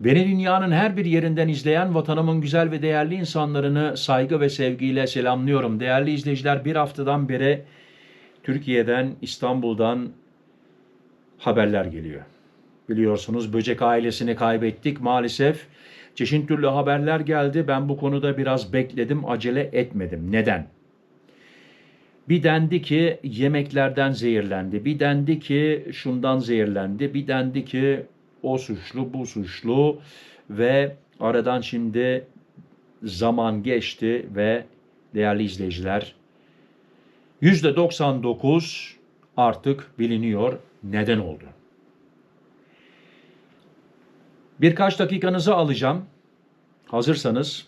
Beni dünyanın her bir yerinden izleyen vatanımın güzel ve değerli insanlarını saygı ve sevgiyle selamlıyorum. Değerli izleyiciler bir haftadan beri Türkiye'den, İstanbul'dan haberler geliyor. Biliyorsunuz böcek ailesini kaybettik maalesef. Çeşitli türlü haberler geldi. Ben bu konuda biraz bekledim, acele etmedim. Neden? Bir dendi ki yemeklerden zehirlendi. Bir dendi ki şundan zehirlendi. Bir dendi ki o suçlu, bu suçlu ve aradan şimdi zaman geçti ve değerli izleyiciler %99 artık biliniyor neden oldu. Birkaç dakikanızı alacağım. Hazırsanız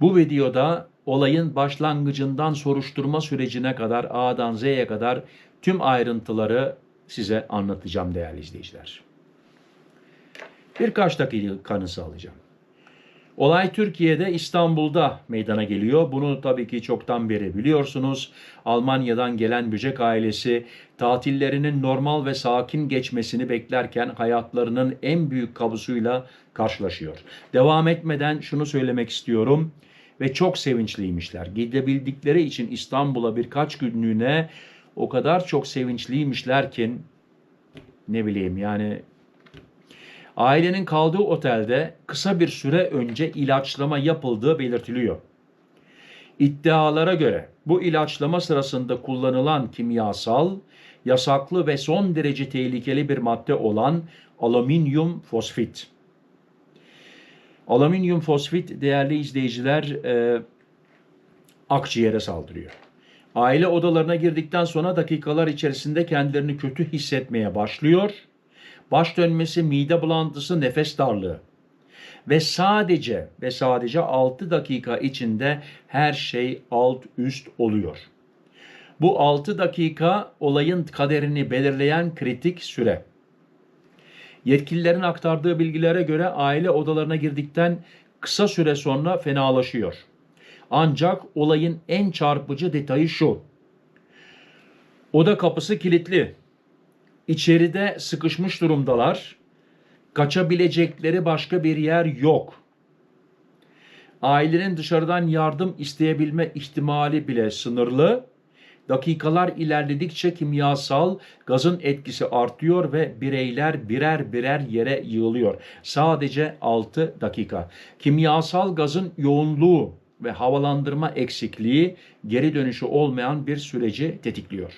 bu videoda olayın başlangıcından soruşturma sürecine kadar A'dan Z'ye kadar tüm ayrıntıları size anlatacağım değerli izleyiciler. Birkaç dakikanızı alacağım. Olay Türkiye'de İstanbul'da meydana geliyor. Bunu tabii ki çoktan beri biliyorsunuz. Almanya'dan gelen böcek ailesi tatillerinin normal ve sakin geçmesini beklerken hayatlarının en büyük kabusuyla karşılaşıyor. Devam etmeden şunu söylemek istiyorum ve çok sevinçliymişler. Gidebildikleri için İstanbul'a birkaç günlüğüne o kadar çok sevinçliymişler ki ne bileyim yani ailenin kaldığı otelde kısa bir süre önce ilaçlama yapıldığı belirtiliyor. İddialara göre bu ilaçlama sırasında kullanılan kimyasal yasaklı ve son derece tehlikeli bir madde olan alüminyum fosfit. Alüminyum fosfit değerli izleyiciler e, akciğere saldırıyor. Aile odalarına girdikten sonra dakikalar içerisinde kendilerini kötü hissetmeye başlıyor. Baş dönmesi, mide bulantısı, nefes darlığı. Ve sadece ve sadece 6 dakika içinde her şey alt üst oluyor. Bu 6 dakika olayın kaderini belirleyen kritik süre. Yetkililerin aktardığı bilgilere göre aile odalarına girdikten kısa süre sonra fenalaşıyor. Ancak olayın en çarpıcı detayı şu. Oda kapısı kilitli. İçeride sıkışmış durumdalar. Kaçabilecekleri başka bir yer yok. Ailenin dışarıdan yardım isteyebilme ihtimali bile sınırlı. Dakikalar ilerledikçe kimyasal gazın etkisi artıyor ve bireyler birer birer yere yığılıyor. Sadece 6 dakika. Kimyasal gazın yoğunluğu ve havalandırma eksikliği geri dönüşü olmayan bir süreci tetikliyor.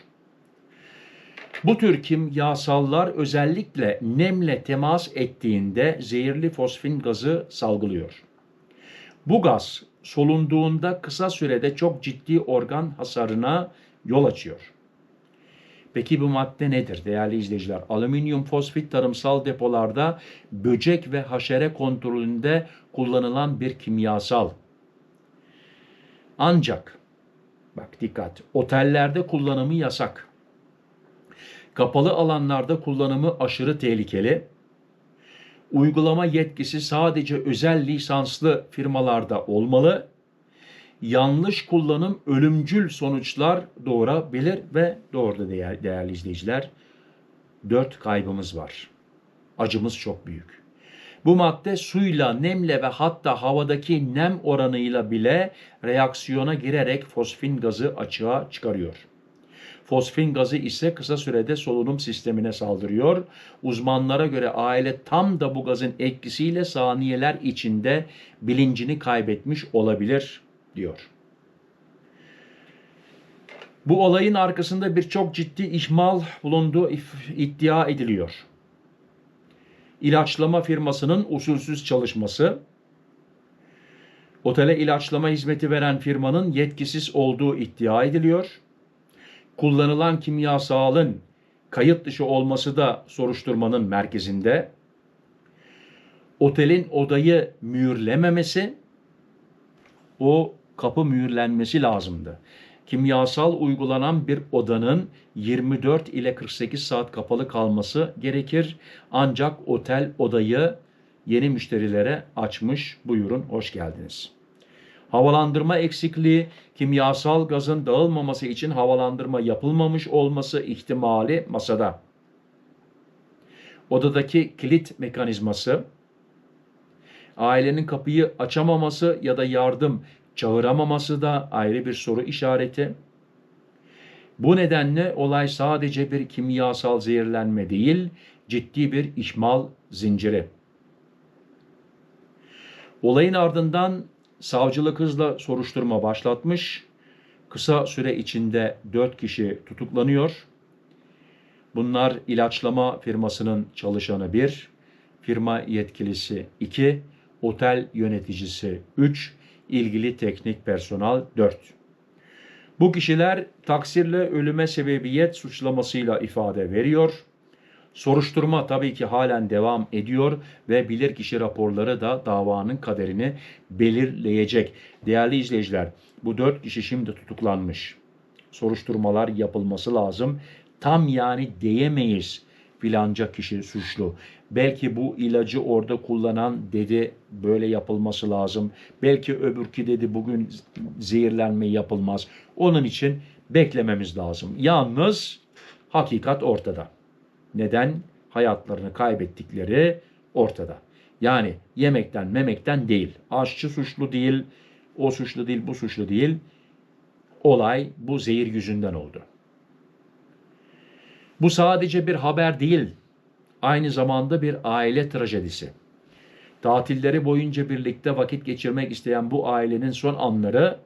Bu tür kimyasallar özellikle nemle temas ettiğinde zehirli fosfin gazı salgılıyor. Bu gaz solunduğunda kısa sürede çok ciddi organ hasarına yol açıyor. Peki bu madde nedir değerli izleyiciler? Alüminyum fosfit tarımsal depolarda böcek ve haşere kontrolünde kullanılan bir kimyasal. Ancak bak dikkat otellerde kullanımı yasak. Kapalı alanlarda kullanımı aşırı tehlikeli. Uygulama yetkisi sadece özel lisanslı firmalarda olmalı. Yanlış kullanım ölümcül sonuçlar doğurabilir ve doğurdu değer, değerli izleyiciler. Dört kaybımız var. Acımız çok büyük. Bu madde suyla, nemle ve hatta havadaki nem oranıyla bile reaksiyona girerek fosfin gazı açığa çıkarıyor. Fosfin gazı ise kısa sürede solunum sistemine saldırıyor. Uzmanlara göre aile tam da bu gazın etkisiyle saniyeler içinde bilincini kaybetmiş olabilir diyor. Bu olayın arkasında birçok ciddi ihmal bulunduğu iddia ediliyor. İlaçlama firmasının usulsüz çalışması, otele ilaçlama hizmeti veren firmanın yetkisiz olduğu iddia ediliyor kullanılan kimyasalın kayıt dışı olması da soruşturmanın merkezinde. Otelin odayı mühürlememesi, o kapı mühürlenmesi lazımdı. Kimyasal uygulanan bir odanın 24 ile 48 saat kapalı kalması gerekir. Ancak otel odayı yeni müşterilere açmış. Buyurun, hoş geldiniz. Havalandırma eksikliği, kimyasal gazın dağılmaması için havalandırma yapılmamış olması ihtimali masada. Odadaki kilit mekanizması, ailenin kapıyı açamaması ya da yardım çağıramaması da ayrı bir soru işareti. Bu nedenle olay sadece bir kimyasal zehirlenme değil, ciddi bir ihmal zinciri. Olayın ardından savcılık hızla soruşturma başlatmış. Kısa süre içinde 4 kişi tutuklanıyor. Bunlar ilaçlama firmasının çalışanı 1, firma yetkilisi 2, otel yöneticisi 3, ilgili teknik personel 4. Bu kişiler taksirle ölüme sebebiyet suçlamasıyla ifade veriyor. Soruşturma tabii ki halen devam ediyor ve bilirkişi raporları da davanın kaderini belirleyecek. Değerli izleyiciler, bu dört kişi şimdi tutuklanmış. Soruşturmalar yapılması lazım. Tam yani diyemeyiz filanca kişi suçlu. Belki bu ilacı orada kullanan dedi böyle yapılması lazım. Belki öbürki dedi bugün zehirlenme yapılmaz. Onun için beklememiz lazım. Yalnız hakikat ortada. Neden? Hayatlarını kaybettikleri ortada. Yani yemekten memekten değil. Aşçı suçlu değil, o suçlu değil, bu suçlu değil. Olay bu zehir yüzünden oldu. Bu sadece bir haber değil, aynı zamanda bir aile trajedisi. Tatilleri boyunca birlikte vakit geçirmek isteyen bu ailenin son anları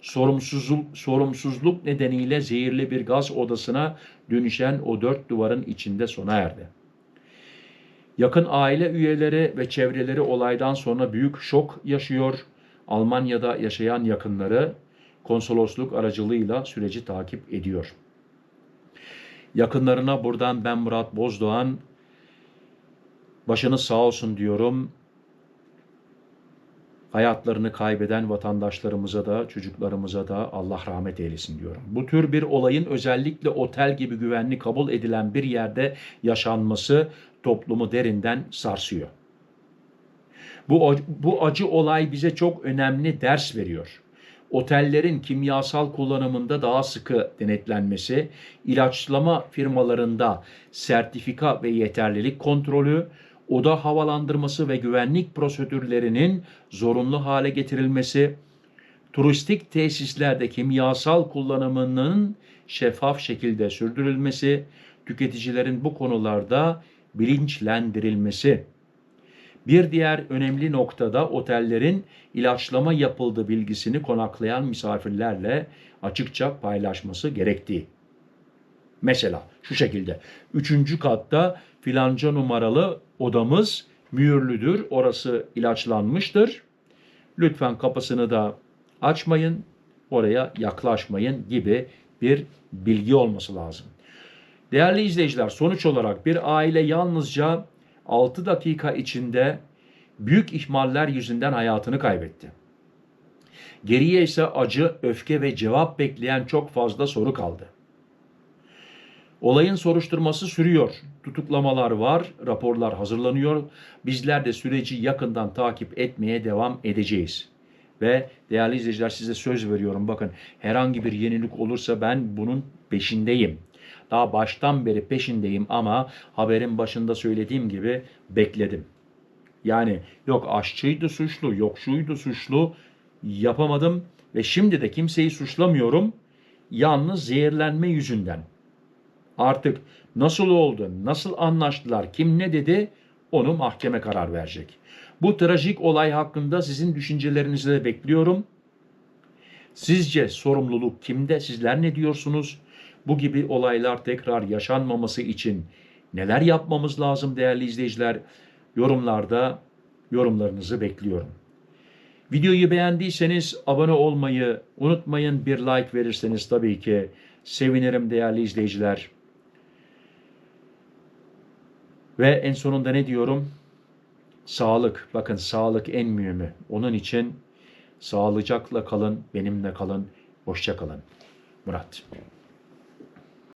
sorumsuzluk, sorumsuzluk nedeniyle zehirli bir gaz odasına dönüşen o dört duvarın içinde sona erdi. Yakın aile üyeleri ve çevreleri olaydan sonra büyük şok yaşıyor. Almanya'da yaşayan yakınları konsolosluk aracılığıyla süreci takip ediyor. Yakınlarına buradan ben Murat Bozdoğan başınız sağ olsun diyorum. Hayatlarını kaybeden vatandaşlarımıza da çocuklarımıza da Allah rahmet eylesin diyorum. Bu tür bir olayın özellikle otel gibi güvenli kabul edilen bir yerde yaşanması toplumu derinden sarsıyor. Bu, bu acı olay bize çok önemli ders veriyor otellerin kimyasal kullanımında daha sıkı denetlenmesi, ilaçlama firmalarında sertifika ve yeterlilik kontrolü, oda havalandırması ve güvenlik prosedürlerinin zorunlu hale getirilmesi, turistik tesislerde kimyasal kullanımının şeffaf şekilde sürdürülmesi, tüketicilerin bu konularda bilinçlendirilmesi. Bir diğer önemli noktada otellerin ilaçlama yapıldığı bilgisini konaklayan misafirlerle açıkça paylaşması gerektiği. Mesela şu şekilde. Üçüncü katta filanca numaralı odamız mühürlüdür. Orası ilaçlanmıştır. Lütfen kapısını da açmayın. Oraya yaklaşmayın gibi bir bilgi olması lazım. Değerli izleyiciler sonuç olarak bir aile yalnızca 6 dakika içinde büyük ihmaller yüzünden hayatını kaybetti. Geriye ise acı, öfke ve cevap bekleyen çok fazla soru kaldı. Olayın soruşturması sürüyor. Tutuklamalar var, raporlar hazırlanıyor. Bizler de süreci yakından takip etmeye devam edeceğiz. Ve değerli izleyiciler size söz veriyorum bakın herhangi bir yenilik olursa ben bunun peşindeyim. Daha baştan beri peşindeyim ama haberin başında söylediğim gibi bekledim. Yani yok aşçıydı suçlu, yok şuydu suçlu yapamadım ve şimdi de kimseyi suçlamıyorum. Yalnız zehirlenme yüzünden. Artık nasıl oldu, nasıl anlaştılar, kim ne dedi onu mahkeme karar verecek. Bu trajik olay hakkında sizin düşüncelerinizi de bekliyorum. Sizce sorumluluk kimde? Sizler ne diyorsunuz? Bu gibi olaylar tekrar yaşanmaması için neler yapmamız lazım değerli izleyiciler? Yorumlarda yorumlarınızı bekliyorum. Videoyu beğendiyseniz abone olmayı unutmayın. Bir like verirseniz tabii ki sevinirim değerli izleyiciler. Ve en sonunda ne diyorum? Sağlık. Bakın sağlık en mühimi. Onun için sağlıcakla kalın, benimle kalın. Hoşça kalın. Murat.